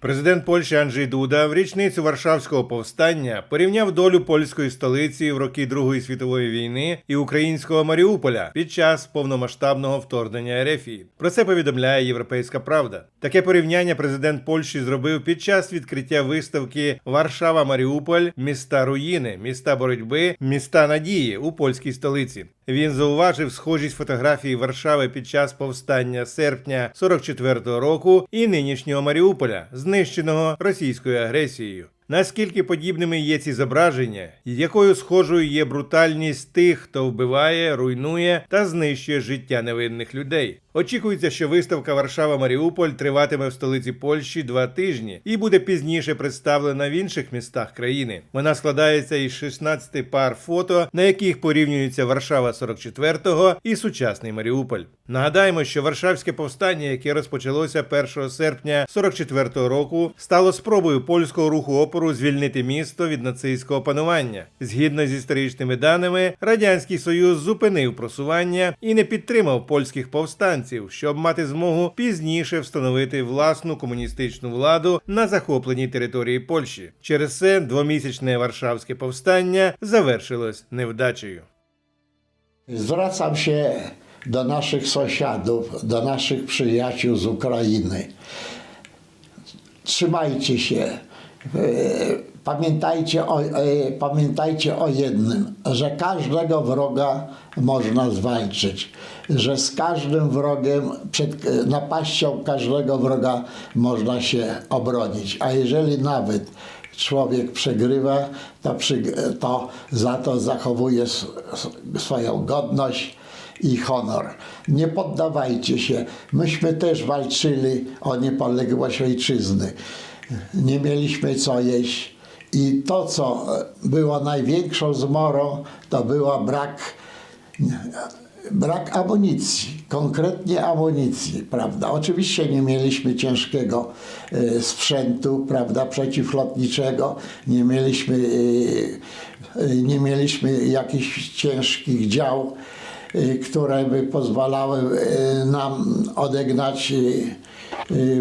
Президент Польщі Анджей Дуда в річницю Варшавського повстання порівняв долю польської столиці в роки Другої світової війни і українського Маріуполя під час повномасштабного вторгнення Ерефії. Про це повідомляє Європейська Правда. Таке порівняння президент Польщі зробив під час відкриття виставки Варшава Маріуполь міста руїни, міста боротьби, міста надії у польській столиці. Він зауважив схожість фотографії Варшави під час повстання серпня 44-го року і нинішнього Маріуполя, знищеного російською агресією. Наскільки подібними є ці зображення, якою схожою є брутальність тих, хто вбиває, руйнує та знищує життя невинних людей? Очікується, що виставка Варшава Маріуполь триватиме в столиці Польщі два тижні і буде пізніше представлена в інших містах країни. Вона складається із 16 пар фото, на яких порівнюється Варшава 44-го і сучасний Маріуполь. Нагадаємо, що Варшавське повстання, яке розпочалося 1 серпня 44-го року, стало спробою польського руху опору звільнити місто від нацистського панування. Згідно з історичними даними, радянський союз зупинив просування і не підтримав польських повстанців, щоб мати змогу пізніше встановити власну комуністичну владу на захопленій території Польщі. Через це двомісячне Варшавське повстання завершилось невдачею. Zwracam się do naszych sąsiadów, do naszych przyjaciół z Ukrainy. Trzymajcie się. E, Pamiętajcie o, e, pamiętajcie o jednym, że każdego wroga można zwalczyć, że z każdym wrogiem, przed e, napaścią każdego wroga można się obronić. A jeżeli nawet człowiek przegrywa, to, przy, to za to zachowuje swoją godność i honor. Nie poddawajcie się. Myśmy też walczyli o niepodległość ojczyzny. Nie mieliśmy co jeść. I to, co było największą zmorą, to była brak brak amunicji, konkretnie amunicji, prawda? Oczywiście nie mieliśmy ciężkiego e, sprzętu, prawda, przeciwlotniczego, nie mieliśmy, e, e, nie mieliśmy jakichś ciężkich dział, które by pozwalały nam odegnać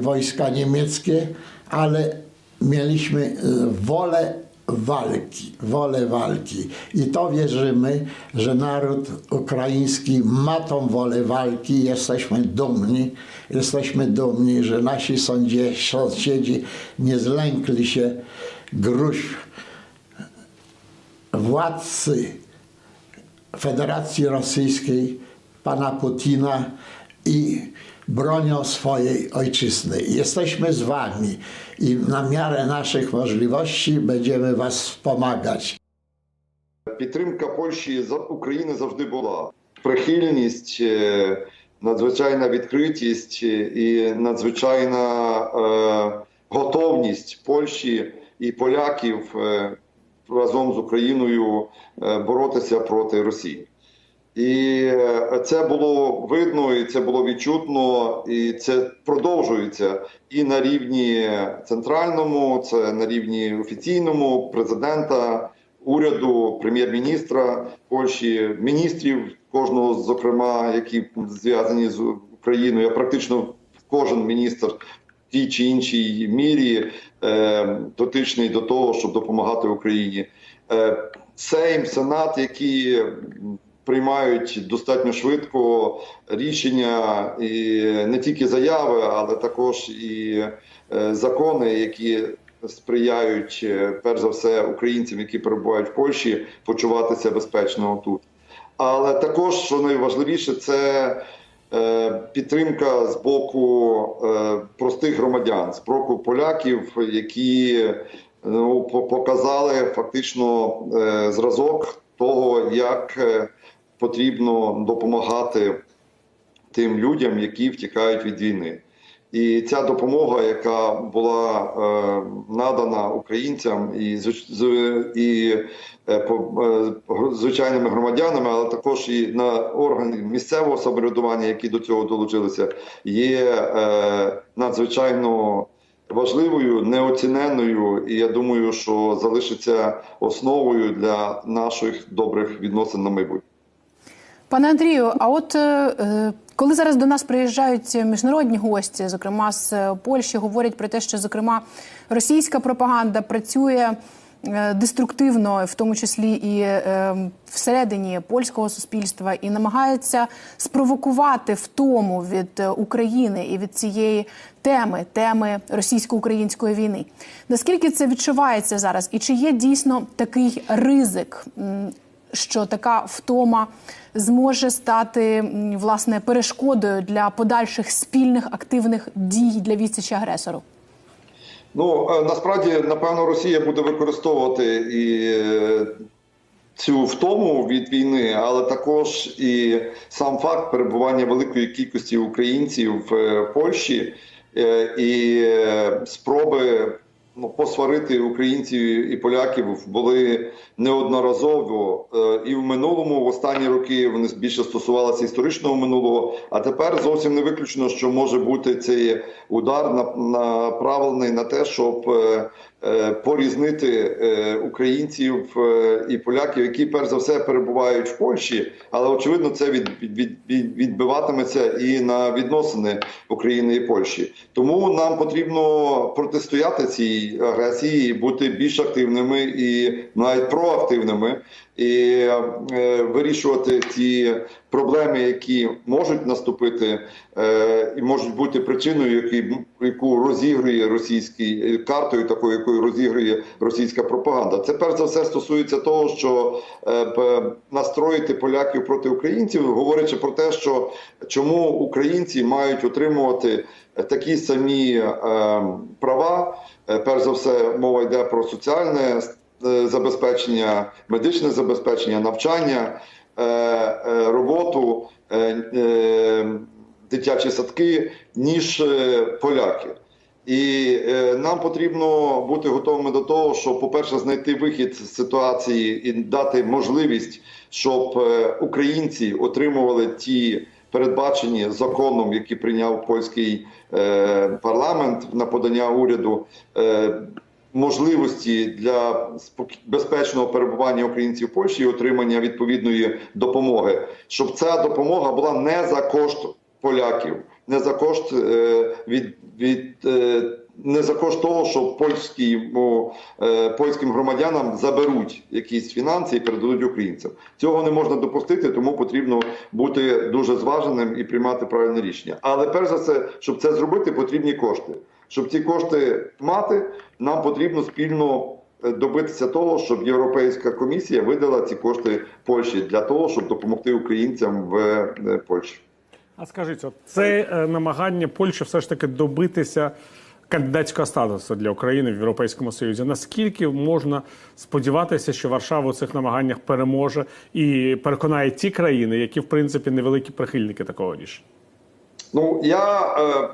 wojska niemieckie, ale mieliśmy e, wolę walki, wolę walki. I to wierzymy, że naród ukraiński ma tą wolę walki. Jesteśmy dumni, jesteśmy dumni, że nasi sądzie, sąsiedzi nie zlękli się gruźb władcy Federacji Rosyjskiej, pana Putina i bronią swojej ojczyzny. Jesteśmy z wami i na miarę naszych możliwości będziemy was wspomagać. Підтримка Польщі за України завжди була. Прихильність, е, надзвичайна відкритість е, і надзвичайна е, готовність Польщі і поляків е, разом з Україною е, боротися проти Росії. І е, це було видно, і це було відчутно, і це продовжується і на рівні центральному, це на рівні офіційному президента, уряду, прем'єр-міністра Польщі, міністрів кожного, зокрема, які зв'язані з Україною. Практично кожен міністр в тій чи іншій мірі е, дотичний до того, щоб допомагати Україні. Е, Сейм, Сенат, які приймають достатньо швидко рішення і не тільки заяви, але також і е, закони, які сприяють е, перш за все українцям, які перебувають в Польщі, почуватися безпечно тут. Але також що найважливіше, це е, підтримка з боку простих громадян, з боку поляків, які ну, показали фактично зразок того, як потрібно допомагати тим людям, які втікають від війни. І ця допомога, яка була е, надана українцям і, і е, по- е, звичайними громадянами, але також і на органи місцевого самоврядування, які до цього долучилися, є е, надзвичайно важливою, неоціненною, і я думаю, що залишиться основою для наших добрих відносин на майбутнє. Пане Андрію, а от е, е, Коли зараз до нас приїжджають міжнародні гості, зокрема з е, Польщі, говорять про те, що зокрема російська пропаганда працює деструктивно, в тому числі і всередині польського суспільства, і намагається спровокувати втому від України і від цієї теми, теми російсько-української війни. Наскільки це відчувається зараз, і чи є дійсно такий ризик? Що така втома зможе стати власне перешкодою для подальших спільних активних дій для відсічі агресору? Ну е, насправді, напевно, Росія буде використовувати і е, цю втому від війни, але також і сам факт перебування великої кількості українців в е, Польщі і спроби ну, посварити українців і поляків були неодноразово е, і в минулому, в останні роки вони більше стосувалися історичного минулого. А тепер зовсім не виключно, що може бути цей удар на- направлений на те, щоб е, порізнити е, українців е, і поляків, які перш за все перебувають в Польщі, але очевидно це від, від, від, від- відбиватиметься і на відносини України і Польщі. Тому нам потрібно протистояти цій агресії, бути більш активними і навіть проактивними, і е, вирішувати ті проблеми, які можуть наступити, е, і можуть бути причиною, яку розігрує російський е, картою, такою, якою розігрує російська пропаганда. Це перш за все стосується того, що настроїти поляків проти українців, говорячи про те, що чому українці мають отримувати такі самі права. Перш за все, мова йде про соціальне забезпечення, медичне забезпечення, навчання, е, е, роботу, е, е, дитячі садки, ніж е, поляки. І е, нам потрібно бути готовими до того, щоб, по-перше, знайти вихід з ситуації і дати можливість, щоб е, українці отримували ті передбачені законом, які прийняв польський е, парламент на подання уряду. Можливості для безпечного перебування українців в Польщі і отримання відповідної допомоги, щоб ця допомога була не за кошт поляків, не за кошт е, від, від е, не за кошт того, що польські, ну, е, польським громадянам заберуть якісь фінанси і передадуть українцям. Цього не можна допустити, тому потрібно бути дуже зваженим і приймати правильне рішення. Але перш за все, щоб це зробити, потрібні кошти. Щоб ці кошти мати, нам потрібно спільно е, добитися того, щоб Європейська комісія видала ці кошти Польщі для того, щоб допомогти українцям в е, Польщі. А скажіть, от це е, намагання Польщі все ж таки добитися кандидатського статусу для України в Європейському Союзі. Наскільки можна сподіватися, що Варшава у цих намаганнях переможе і переконає ті країни, які в принципі невеликі прихильники такого рішення? Ну я е,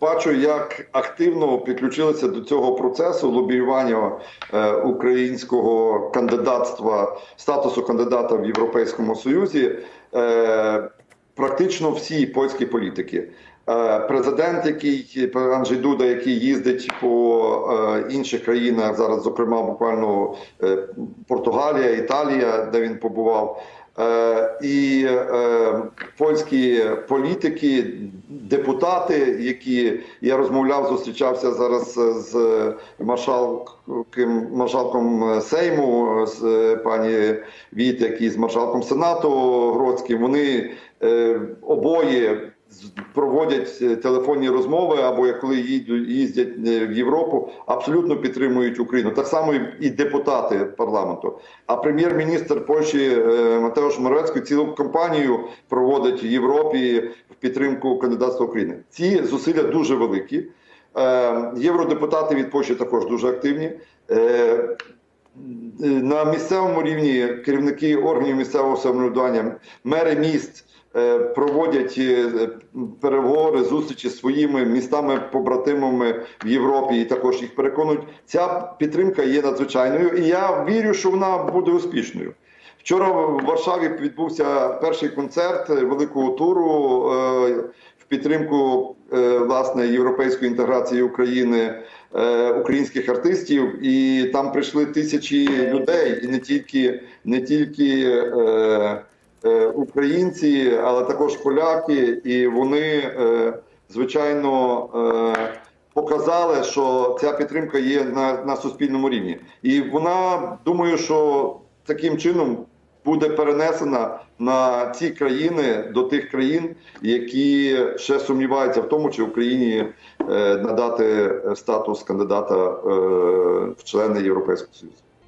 бачу, як активно підключилися до цього процесу лобіювання е, українського кандидатства, статусу кандидата в Європейському Союзі. Е, практично всі польські політики. Е, Президент, який Анджей Дуда, який їздить по інших країнах зараз, зокрема, буквально Португалія, Італія, де він побував. Е, і е, польські політики, депутати, які я розмовляв, зустрічався зараз з маршалком, маршалком Сейму, з пані Вітек і з маршалком Сенату Гродським. Вони е, обоє проводять е, телефонні розмови, або як коли їдуть- їздять е, в Європу, абсолютно підтримують Україну. Так само і- депутати парламенту. А прем'єр-міністр Польщі е, Матеуш Моровецький цілу кампанію проводить в Європі в підтримку кандидатства України. Ці зусилля дуже великі. Євродепутати від Польщі також дуже активні. На місцевому рівні керівники органів місцевого самоврядування, мери міст проводять е, переговори, зустрічі з своїми містами-побратимами в Європі і також їх переконують. Ця підтримка є надзвичайною, і я вірю, що вона буде успішною. Вчора в Варшаві відбувся перший концерт великого туру е, в підтримку е, власне європейської інтеграції України е, українських артистів, і там прийшли тисячі людей, і не тільки не тільки е, е, українці, але також поляки, і вони, е, звичайно, е, показали, що ця підтримка є на, на суспільному рівні. І вона думаю, що таким чином буде перенесена на ці країни до тих країн, які ще сумніваються в тому, чи Україні е, надати статус кандидата е, в члени Європейського Союзу.